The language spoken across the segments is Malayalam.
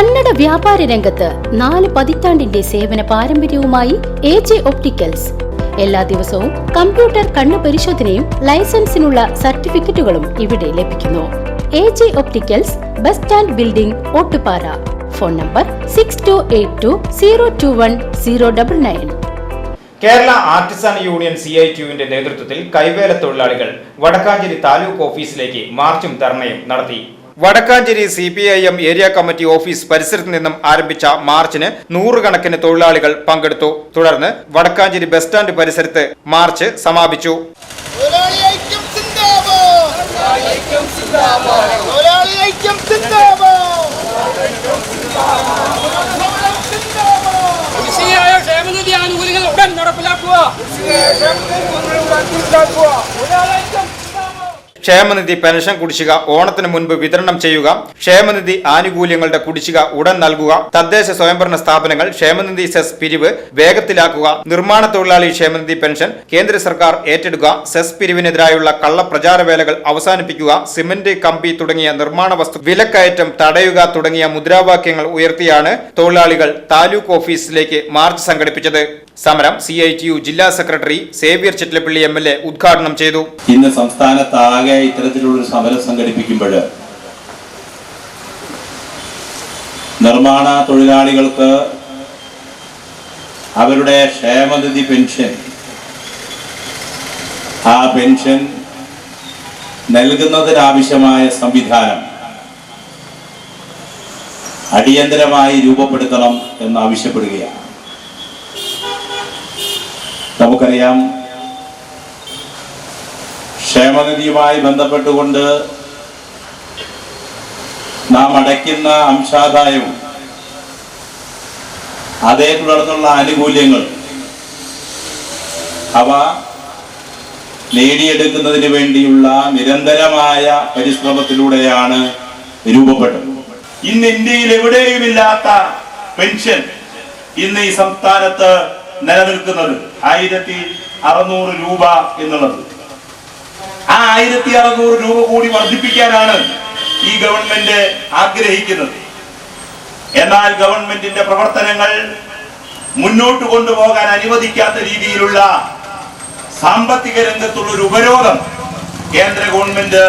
കന്നഡ വ്യാപാര രംഗത്ത് നാല് പതിറ്റാണ്ടിന്റെ സേവന പാരമ്പര്യവുമായി എ ജെ ഒപ്റ്റിക്കൽസ്. എല്ലാ ദിവസവും കമ്പ്യൂട്ടർ കണ്ണു പരിശോധനയും ലൈസൻസിനുള്ള സർട്ടിഫിക്കറ്റുകളും ഇവിടെ ലഭിക്കുന്നു. A J opticals bus stand building Ottupara. Phone number six two eight two zero two one zero double nine Kerala artisan union C I ടിയുവിന്റെ നേതൃത്വത്തിൽ കൈവേല തൊഴിലാളികൾ വടക്കാഞ്ചേരി താലൂക്ക് ഓഫീസിലേക്ക് മാർച്ചും ധർണയും നടത്തി. Vadakkanchery C P I M area committee office പരിസരത്ത് നിന്നും ആരംഭിച്ച മാർച്ചിന് നൂറുകണക്കിന് തൊഴിലാളികൾ പങ്കെടുത്തു. തുടർന്ന് വടക്കാഞ്ചേരി ബസ് സ്റ്റാൻഡ് പരിസരത്ത് മാർച്ച് സമാപിച്ചു. ക്ഷേമനിധി ആനുകൂല്യങ്ങൾ ഉടൻ നടപ്പിലാക്കുക. ക്ഷേമനിധി പെൻഷൻ കുടിശ്ശിക ഓണത്തിന് മുൻപ് വിതരണം ചെയ്യുക. ക്ഷേമനിധി ആനുകൂല്യങ്ങളുടെ കുടിശ്ശിക ഉടൻ നൽകുക. തദ്ദേശ സ്വയംഭരണ സ്ഥാപനങ്ങൾ ക്ഷേമനിധി സെസ് പിരിവ് വേഗത്തിലാക്കുക. നിർമ്മാണ തൊഴിലാളി ക്ഷേമനിധി പെൻഷൻ കേന്ദ്ര സർക്കാർ ഏറ്റെടുക്കുക. സെസ് പിരിവിനെതിരായുള്ള കള്ളപ്രചാരവേലകൾ അവസാനിപ്പിക്കുക. സിമന്റ് കമ്പി തുടങ്ങിയ നിർമ്മാണ വസ്തു വിലക്കയറ്റം തടയുക തുടങ്ങിയ മുദ്രാവാക്യങ്ങൾ ഉയർത്തിയാണ് തൊഴിലാളികൾ താലൂക്ക് ഓഫീസിലേക്ക് മാർച്ച് സംഘടിപ്പിച്ചത്. സമരം സി ഐ ടി യു ജില്ലാ secretary Xavier Chittilappilly M L A ഉദ്ഘാടനം ചെയ്തു. ഇന്ന് സംസ്ഥാനത്താകെ ഇത്തരത്തിലുള്ള സമരം സംഘടിപ്പിക്കുമ്പോൾ നിർമ്മാണ തൊഴിലാളികൾക്ക് അവരുടെ ക്ഷേമനിധി പെൻഷൻ ആ പെൻഷൻ നൽകുന്നതിനാവശ്യമായ സംവിധാനം അടിയന്തരമായി രൂപപ്പെടുത്തണം എന്നാവശ്യപ്പെടുകയാണ്. നമുക്കറിയാം ക്ഷേമനിധിയുമായി ബന്ധപ്പെട്ടുകൊണ്ട് നാം അടയ്ക്കുന്ന അംശാദായവും അതേ തുടർന്നുള്ള ആനുകൂല്യങ്ങൾ അവ നേടിയെടുക്കുന്നതിന് വേണ്ടിയുള്ള നിരന്തരമായ പരിശ്രമത്തിലൂടെയാണ് രൂപപ്പെട്ടത്. ഇന്ന് ഇന്ത്യയിൽ എവിടെയുമില്ലാത്ത പെൻഷൻ ഇന്ന് ഈ സംസ്ഥാനത്ത് നിലനിൽക്കുന്നത് ആയിരത്തി അറുന്നൂറ് രൂപ എന്നുള്ളത്. ആ ആയിരത്തി അറുന്നൂറ് രൂപ കൂടി വർദ്ധിപ്പിക്കാനാണ് ഈ ഗവൺമെന്റ് ആഗ്രഹിക്കുന്നത്. എന്നാൽ ഗവൺമെന്റിന്റെ പ്രവർത്തനങ്ങൾ മുന്നോട്ട് കൊണ്ടുപോകാൻ അനുവദിക്കാത്ത രീതിയിലുള്ള സാമ്പത്തിക രംഗത്തുള്ള ഒരു ഉപരോധം കേന്ദ്ര ഗവൺമെന്റ്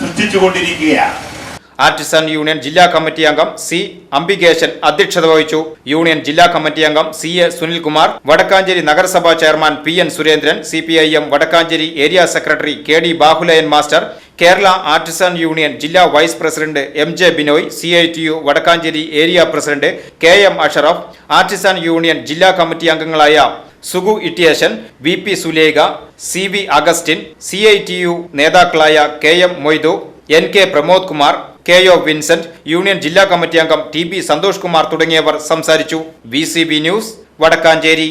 സൃഷ്ടിച്ചുകൊണ്ടിരിക്കുകയാണ്. ആർട്ടിസൺ യൂണിയൻ ജില്ലാ കമ്മിറ്റി അംഗം സി അംബികേശൻ അധ്യക്ഷത വഹിച്ചു. യൂണിയൻ ജില്ലാ കമ്മിറ്റി അംഗം സി എ സുനിൽകുമാർ വടക്കാഞ്ചേരി നഗരസഭാ chairman P N Surendran C P I M Vadakkanchery area secretary K D Bahuleyan master Kerala artisan union ജില്ലാ vice president M J Binoy C I T U Vadakkanchery area president K M Ashraf artisan union ജില്ലാ കമ്മിറ്റി അംഗങ്ങളായ Sugu Ittiyeshan V P Sulekha C V Augustine C I T U നേതാക്കളായ K M Moidu N K Pramod Kumar K O Vincent union ജില്ലാ കമ്മിറ്റി അംഗം ടി ബി സന്തോഷ് കുമാർ തുടങ്ങിയവർ സംസാരിച്ചു. V news Vadakkanchery.